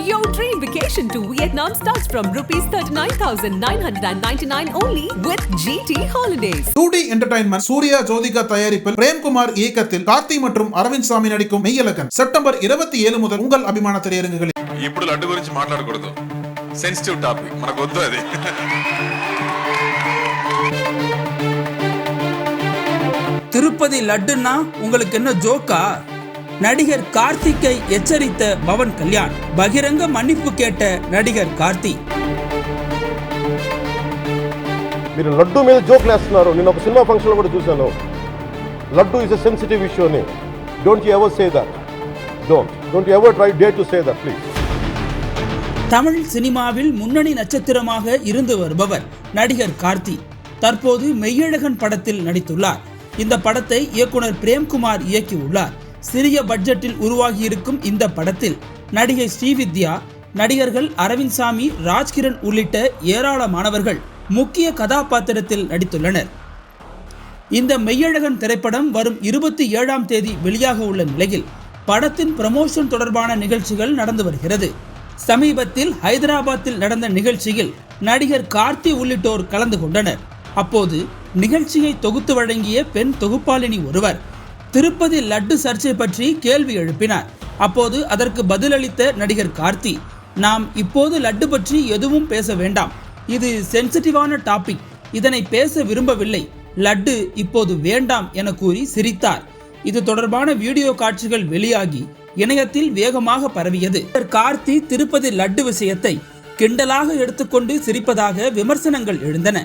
Your dream vacation to Vietnam starts from rupees 39,999 only with GT Holidays. 2D Entertainment Surya Jyothika தயாரிப்பில் பிரேம்குமார் இயக்கத்தில் கார்த்தி மற்றும் அரவிந்த் சாமி நடிக்கும் மெய்யலகன் செப்டம்பர் இருபத்தி ஏழு முதல் உங்கள் அபிமான திரையரங்குகளில் ఇప్పుడు లడ్డు గురించి మాట్లాడకూడదు సెన్సిటివ్ టాపిక్ మనకు వద్దు అది திருப்பதி லட்டுன்னா உங்களுக்கு என்ன ஜோக்கா நடிகர் கார்த்திக்கை எச்சரித்த பவன் கல்யாண் பகிரங்க மன்னிப்பு கேட்ட நடிகர் கார்த்தி మీరు లడ్డు మీద జోక్లు వేస్తున్నారు నేను ఒక సినిమా ఫంక్షన్లో కూడా చూశాను laddu is a sensitive issue అని don't you ever say that don't don't ever try day to say that please Tamil சினிமாவில் முன்னணி நட்சத்திரமாக இருந்து வருபவர் நடிகர் கார்த்தி தற்போது மெய்யழகன் படத்தில் நடித்துள்ளார் இந்த படத்தை இயக்குனர் பிரேம்குமார் இயக்கியுள்ளார் சிறிய பட்ஜெட்டில் உருவாகியிருக்கும் இந்த படத்தில் நடிகை ஸ்ரீவித்யா நடிகர்கள் அரவிந்த் சாமி ராஜ்கிரண் உள்ளிட்ட ஏராளமானவர்கள் முக்கிய கதாபாத்திரத்தில் நடித்துள்ளனர். இந்த மெய்யழகன் திரைப்படம் வரும் இருபத்தி ஏழாம் தேதி வெளியாக உள்ள நிலையில் படத்தின் ப்ரமோஷன் தொடர்பான நிகழ்ச்சிகள் நடந்து வருகிறது. சமீபத்தில் ஹைதராபாத்தில் நடந்த நிகழ்ச்சியில் நடிகர் கார்த்தி உள்ளிட்டோர் கலந்து கொண்டனர். அப்போது நிகழ்ச்சியை தொகுத்து வழங்கிய பெண் தொகுப்பாளினி ஒருவர் திருப்பதி லட்டு சர்ச்சை பற்றி கேள்வி எழுப்பினார். அப்போது அதற்கு பதிலளித்த நடிகர் கார்த்தி நாம் இப்போது லட்டு பற்றி எதுவும் பேச வேண்டாம். இது சென்சிட்டிவான டாபிக். இதனை பேச விரும்பவில்லை. லட்டு இப்போது வேண்டாம் என கூறி சிரித்தார். இது தொடர்பான வீடியோ காட்சிகள் வெளியாகி இணையத்தில் வேகமாக பரவியது. கார்த்தி திருப்பதி லட்டு விஷயத்தை கிண்டலாக எடுத்துக்கொண்டு சிரிப்பதாக விமர்சனங்கள் எழுந்தன.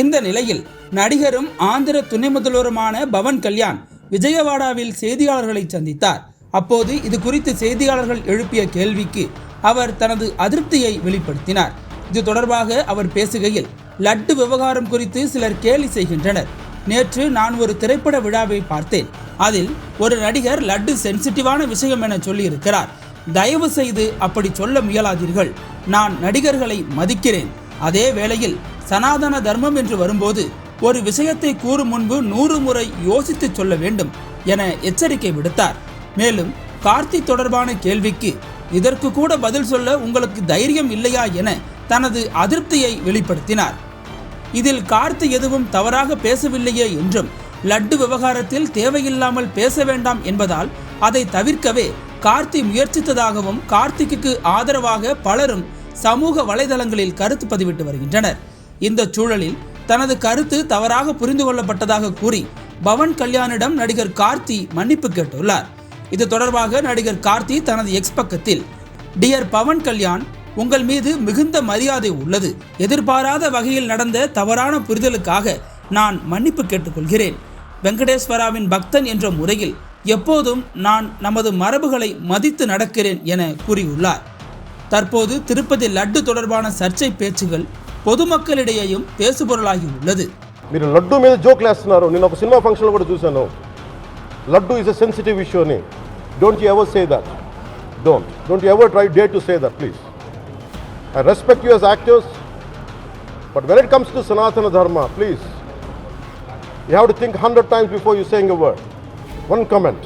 இந்த நிலையில் நடிகரும் ஆந்திர துணை முதல்வருமான பவன் கல்யாண் விஜயவாடாவில் செய்தியாளர்களை சந்தித்தார். அப்போது இது குறித்து செய்தியாளர்கள் எழுப்பிய கேள்விக்கு அவர் தனது அதிருப்தியை வெளிப்படுத்தினார். இது தொடர்பாக அவர் பேசுகையில் லட்டு விவகாரம் குறித்து சிலர் கேலி செய்கின்றனர். நேற்று நான் ஒரு திரைப்பட விழாவை பார்த்தேன். அதில் ஒரு நடிகர் லட்டு சென்சிட்டிவான விஷயம் என சொல்லியிருக்கிறார். தயவு செய்து அப்படி சொல்ல முயலாதீர்கள். நான் நடிகர்களை மதிக்கிறேன். அதே வேளையில் சனாதன தர்மம் என்று வரும்போது ஒரு விஷயத்தை கூறும் முன்பு நூறு முறை யோசித்து சொல்ல வேண்டும் என எச்சரிக்கை விடுத்தார். மேலும் கார்த்தி தொடர்பான கேள்விக்கு இதற்கு கூட பதில் சொல்ல உங்களுக்கு தைரியம் இல்லையா என தனது அதிருப்தியை வெளிப்படுத்தினார். இதில் கார்த்தி எதுவும் தவறாக பேசவில்லையே என்றும் லட்டு விவகாரத்தில் தேவையில்லாமல் பேச வேண்டாம் என்பதால் அதை தவிர்க்கவே கார்த்தி முயற்சித்ததாகவும் கார்த்திக்கு ஆதரவாக பலரும் சமூக வலைதளங்களில் கருத்து பதிவிட்டு வருகின்றனர். இந்த சூழலில் தனது கருத்து தவறாக புரிந்து கொள்ளப்பட்டதாக கூறி பவன் கல்யாணிடம் நடிகர் கார்த்தி மன்னிப்பு கேட்டுள்ளார். இது தொடர்பாக நடிகர் கார்த்தி தனது எக்ஸ் பக்கத்தில் டியர் பவன் கல்யாண் உங்கள் மீது மிகுந்த மரியாதை உள்ளது. எதிர்பாராத வகையில் நடந்த தவறான புரிதலுக்காக நான் மன்னிப்பு கேட்டுக்கொள்கிறேன். வெங்கடேஸ்வராவின் பக்தன் என்ற முறையில் எப்போதும் நான் நமது மரபுகளை மதித்து நடக்கிறேன் என கூறியுள்ளார். தற்போது திருப்பதி லட்டு தொடர்பான சர்ச்சை பேச்சுகள் பொதுமக்களிடையேயும் பேசுபொருளாகி உள்ளது మీరు లడ్డు మీద జోక్లు వేస్తున్నారు నేను ఒక సినిమా ఫంక్షన్లో కూడా చూశాను laddu is a sensitive issue అని don't you ever say that don't don't ever try day to say that please I respect you as actors but when it comes to Sanatana Dharma please you have to think hundred times before you saying a word one comment